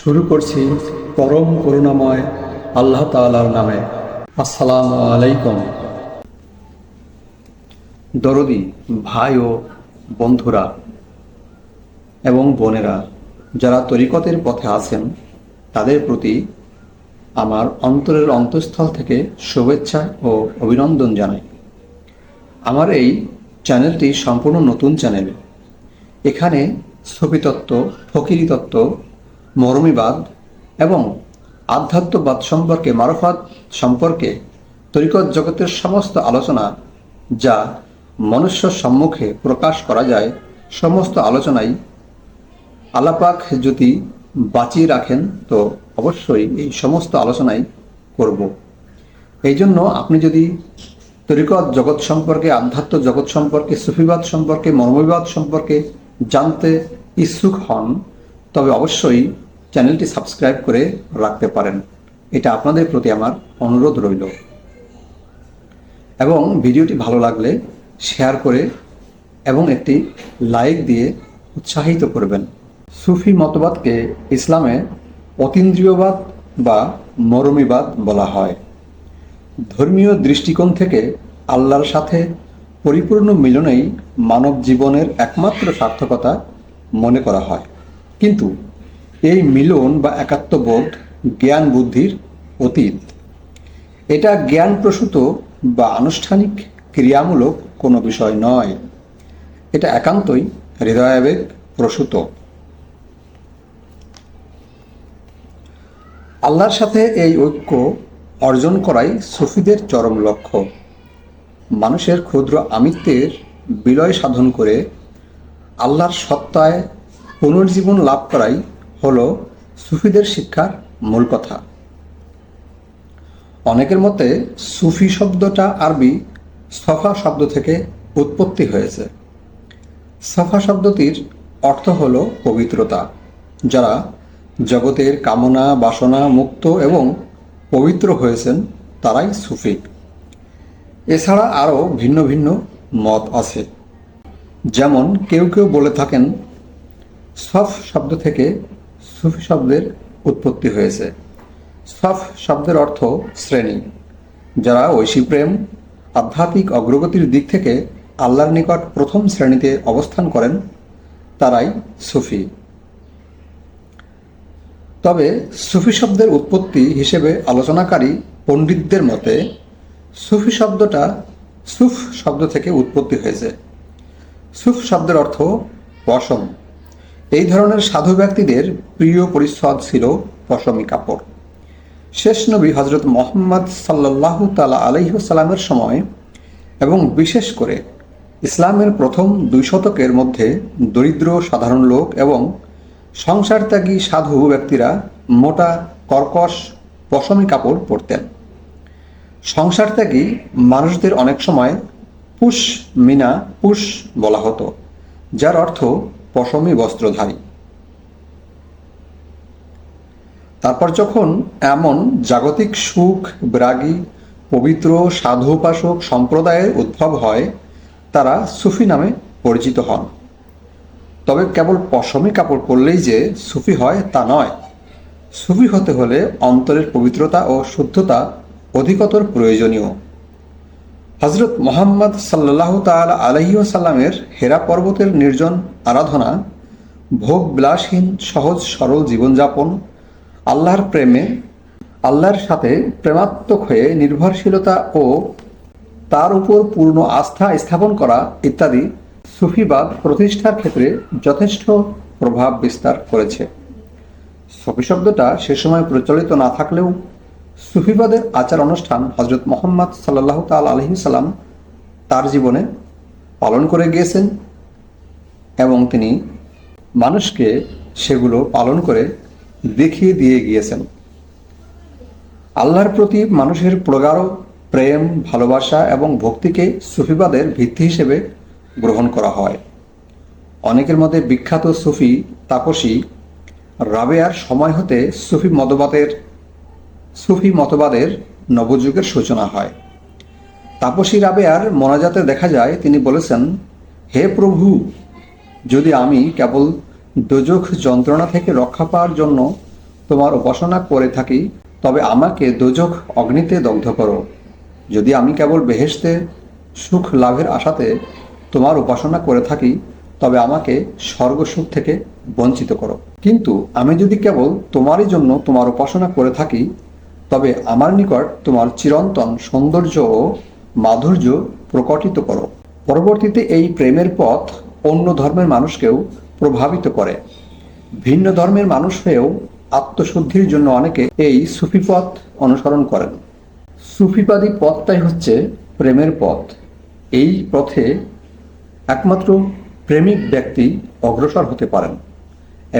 শুরু করছি পরম করুণাময় আল্লাহ তাআলার নামে। আসসালামু আলাইকুম। দরদি, ভাই ও বন্ধুরা এবং বোনেরা, যারা তরিকতের পথে আছেন, তাদের প্রতি আমার অন্তরের অন্তঃস্থল থেকে শুভেচ্ছা ও অভিনন্দন জানাই। আমার এই চ্যানেলটি সম্পূর্ণ নতুন চ্যানেল। এখানে স্থপিতত্ত্ব ফকিরি তত্ত্ব মরমীবাদ এবং আধ্যাত্মবাদ সম্পর্কে, মারফাত সম্পর্কে তরিকত জগতের সমস্ত আলোচনা যা মনুষ্য সম্মুখে প্রকাশ করা যায়, সমস্ত আলোচনাই আলাপাক যদি বাঁচিয়ে রাখেন, তো অবশ্যই এই সমস্ত আলোচনাই করব। এই জন্য আপনি যদি তরিকত জগৎ সম্পর্কে, আধ্যাত্ম জগৎ সম্পর্কে, সুফিবাদ সম্পর্কে মর্মবিবাদ সম্পর্কে জানতে ইচ্ছুক হন তবে অবশ্যই চ্যানেলটি সাবস্ক্রাইব করে রাখতে পারেন। এটা আপনাদের প্রতি আমার অনুরোধ রইল। এবং ভিডিওটি ভালো লাগলে শেয়ার করে এবং একটি লাইক দিয়ে উৎসাহিত করবেন। সুফি মতবাদকে ইসলামে অতীন্দ্রিয়বাদ বা মরমীবাদ বলা হয়। ধর্মীয় দৃষ্টিকোণ থেকে আল্লাহর সাথে পরিপূর্ণ মিলনেই মানব জীবনের একমাত্র সার্থকতা মনে করা হয়। কিন্তু এই মিলন বা একাত্মবোধ জ্ঞান বুদ্ধির অতীত। এটা জ্ঞান প্রসূত বা আনুষ্ঠানিক ক্রিয়ামূলক কোনো বিষয় নয়। এটা একান্তই হৃদয়াবেগ প্রসূত। আল্লাহর সাথে এই ঐক্য অর্জন করাই সুফিদের চরম লক্ষ্য। মানুষের ক্ষুদ্র আমিত্বের বিলয় সাধন করে আল্লাহর সত্তায় পুনর্জীবন লাভ করাই হল সুফিদের শিক্ষার মূল কথা। অনেকের মতে সুফি শব্দটা আরবি সফা শব্দ থেকে উৎপত্তি হয়েছে। সফা শব্দটির অর্থ হল পবিত্রতা, যারা জগতের কামনা, বাসনা, মুক্ত এবং পবিত্র হয়েছেন তারাই সুফি। এছাড়া আরও ভিন্ন ভিন্ন মত আছে। যেমন কেউ কেউ বলে থাকেন সফ শব্দ থেকে সুফি শব্দের উৎপত্তি হয়েছে। সফ শব্দের অর্থ শ্রেণি, যারা ঐশী প্রেম, আধ্যাত্মিক অগ্রগতির দিক থেকে আল্লাহর নিকট প্রথম শ্রেণীতে অবস্থান করেন, তারাই সুফি। তবে সুফি শব্দের উৎপত্তি হিসেবে আলোচনাকারী পণ্ডিতদের মতে, সুফি শব্দটা সুফ শব্দ থেকে উৎপত্তি হয়েছে। সুফ শব্দের অর্থ পশম। এই ধরনের সাধু ব্যক্তিদের প্রিয় পরিচ্ছদ ছিল পশমি কাপড়। শেষ নবী হজরত মোহাম্মদ সাল্লাহ তালা আলহিসাল্লামের সময় এবং বিশেষ করে ইসলামের প্রথম দুই শতকের মধ্যে দরিদ্র, সাধারণ লোক এবং সংসার ত্যাগী সাধু ব্যক্তিরা মোটা, কর্কশ পশমি কাপড় পরতেন। সংসার ত্যাগী মানুষদের অনেক সময় পুষ মিনা, পুষ বলা হতো, যার অর্থ পশমি বস্ত্রধারী তারপর যখন এমন জাগতিক সুখ, ব্রাগী, পবিত্র সাধু উপাসক সম্প্রদায়ের উদ্ভব হয়, তারা সুফি নামে পরিচিত হন। তবে কেবল পশমি কাপড় পরলেই যে সুফি হয় তা নয়। সুফি হতে হলে অন্তরের পবিত্রতা ও শুদ্ধতা অধিকতর প্রয়োজনীয়। হজরত মোহাম্মদ সাল্লাহ তাল আলহিউসাল্লামের হেরা পর্বতের নির্জন আরাধনা, ভোগ বিলাসহীন, সহজ, সরল জীবনযাপন, আল্লাহর প্রেমে, আল্লাহর সাথে প্রেমাত্মক হয়ে নির্ভরশীলতা ও তার উপর পূর্ণ আস্থা স্থাপন করা ইত্যাদি সুফিবাদ প্রতিষ্ঠার ক্ষেত্রে যথেষ্ট প্রভাব বিস্তার করেছে। সফি শব্দটা সে সময় প্রচলিত না থাকলেও সুফিবাদের আচার অনুষ্ঠান হজরত মোহাম্মদ সাল্লাহ তাল আলহি সাল্লাম তার জীবনে পালন করে গিয়েছেন এবং তিনি মানুষকে সেগুলো পালন করে দেখিয়ে দিয়ে গিয়েছেন। আল্লাহর প্রতি মানুষের প্রগাঢ় প্রেম, ভালোবাসা এবং ভক্তিকে সুফিবাদের ভিত্তি হিসেবে গ্রহণ করা হয়। অনেকের মধ্যে বিখ্যাত সুফি তাপসী রাবেয়ার সময় হতে সুফি মতবাদের সুফি মতবাদের নবযুগের সূচনা হয়। তাপসী রাবেয়ার মনাজাতে দেখা যায়, তিনি বলেছেন, হে প্রভু, যদি আমি কেবল দোজখ যন্ত্রণা থেকে রক্ষা পাওয়ার জন্য তোমার উপাসনা করে থাকি, তবে আমাকে দোজখ অগ্নিতে দগ্ধ করো। যদি আমি কেবল বেহেশতে সুখ লাভের আশাতে তোমার উপাসনা করে থাকি, তবে আমাকে স্বর্গসুখ থেকে বঞ্চিত করো। কিন্তু আমি যদি কেবল তোমারই জন্য তোমার উপাসনা করে থাকি তবে আমার নিকট তোমার চিরন্তন সৌন্দর্য ও মাধুর্য প্রকটিত করো। পরবর্তীতে এই প্রেমের পথ অন্য ধর্মের মানুষকেও প্রভাবিত করে। ভিন্ন ধর্মের মানুষ হয়েও আত্মশুদ্ধির জন্য অনেকে এই সুফি পথ অনুসরণ করেন। সুফিবাদী পথটাই হচ্ছে প্রেমের পথ। এই পথে একমাত্র প্রেমিক ব্যক্তি অগ্রসর হতে পারেন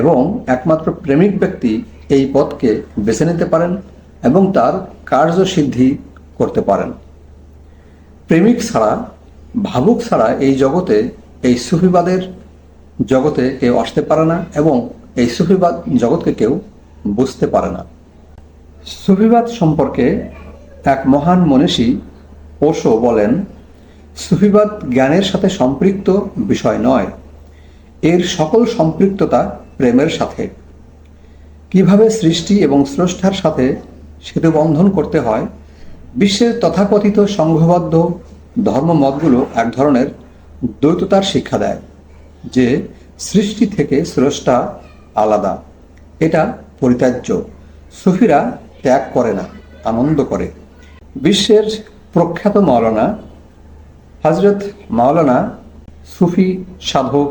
এবং একমাত্র প্রেমিক ব্যক্তি এই পথকে বেছে নিতে পারেন। এবং তার কার্যসিদ্ধি করতে পারেন। প্রেমিক ছাড়া, ভাবুক ছাড়া এই জগতে এই সুফিবাদের জগতে কেউ আসতে পারে না এবং এই সুফিবাদ জগৎকে কেউ বুঝতে পারে না। সুফিবাদ সম্পর্কে এক মহান মনীষী ওশো বলেন, সুফিবাদ জ্ঞানের সাথে সম্পৃক্ত বিষয় নয়। এর সকল সম্পৃক্ততা প্রেমের সাথে। কীভাবে সৃষ্টি এবং স্রষ্টার সাথে সেতু বন্ধন করতে হয়। বিশ্বের তথাকথিত সংঘবদ্ধ ধর্মমতগুলো এক ধরনের দ্বৈততার শিক্ষা দেয়, যে সৃষ্টি থেকে স্রষ্টা আলাদা। এটা পরিত্যাজ্য। সুফিরা ত্যাগ করে না, আনন্দ করে। বিশ্বের প্রখ্যাত মাওলানা হজরত মাওলানা সুফি সাধক,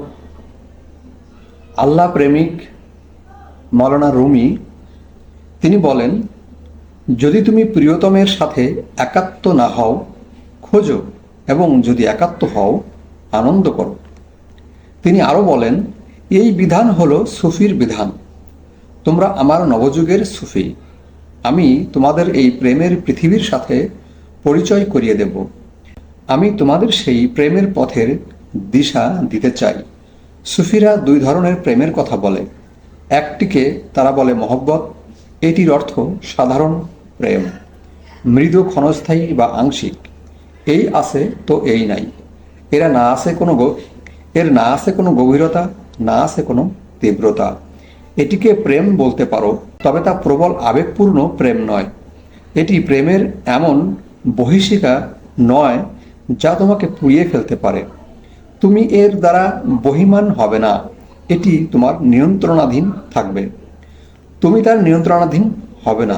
আল্লাহ প্রেমিক মাওলানা রুমি, তিনি বলেন যদি তুমি প্রিয়তমের সাথে একাত্ম না হও, খোঁজো এবং যদি একাত্ম হও, আনন্দ করো। তিনি আরও বলেন, এই বিধান হলো সুফির বিধান। তোমরা আমার নবযুগের সুফি। আমি তোমাদের এই প্রেমের পৃথিবীর সাথে পরিচয় করিয়ে দেব। আমি তোমাদের সেই প্রেমের পথের দিশা দিতে চাই। সুফিরা দুই ধরনের প্রেমের কথা বলে। একটিকে তারা বলে মহব্বত, এটির অর্থ সাধারণ প্রেম। মৃদু ক্ষণস্থায়ী বা আংশিক। এই আছে তো এই নাই। এরা না আছে কোনো এর না আছে কোনো গভীরতা, না আছে কোনো তীব্রতা। এটিকে প্রেম বলতে পারো, তবে তা প্রবল আবেগপূর্ণ প্রেম নয়। এটি প্রেমের এমন বহিষিকা নয় যা তোমাকে পুড়িয়ে ফেলতে পারে। তুমি এর দ্বারা বহিমান হবে না। এটি তোমার নিয়ন্ত্রণাধীন থাকবে। তুমি তার নিয়ন্ত্রণাধীন হবে না।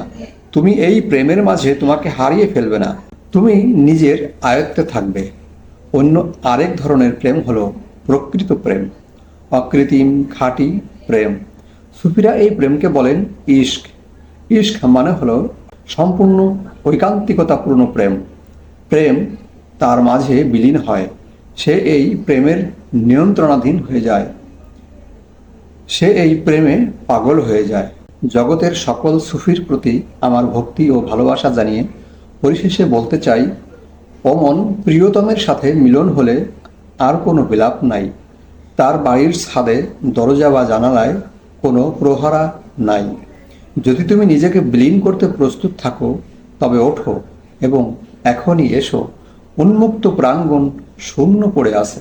তুমি এই প্রেমের মাঝে তোমাকে হারিয়ে ফেলবে না। তুমি নিজের আয়ত্তে থাকবে। অন্য আরেক ধরনের প্রেম হলো প্রকৃত প্রেম, অকৃত্রিম খাঁটি প্রেম। সুফিরা এই প্রেমকে বলেন ইস্ক ইস্ক মানে হলো সম্পূর্ণ ঐকান্তিকতাপূর্ণ প্রেম। প্রেম তার মাঝে বিলীন হয়। সে এই প্রেমের নিয়ন্ত্রণাধীন হয়ে যায়। সে এই প্রেমে পাগল হয়ে যায়। জগতের সকল সুফির প্রতি আমার ভক্তি ও ভালোবাসা জানিয়ে পরিশেষে বলতে চাই, অমন প্রিয়তমের সাথে মিলন হলে আর কোনো বিলাপ নাই। তার বাড়ির ছাদে, দরজা বা জানালায় কোনো প্রহরা নাই। যদি তুমি নিজেকে বিলীন করতে প্রস্তুত থাকো, তবে ওঠো এবং এখনই এসো। উন্মুক্ত প্রাঙ্গণ শূন্য পড়ে আছে।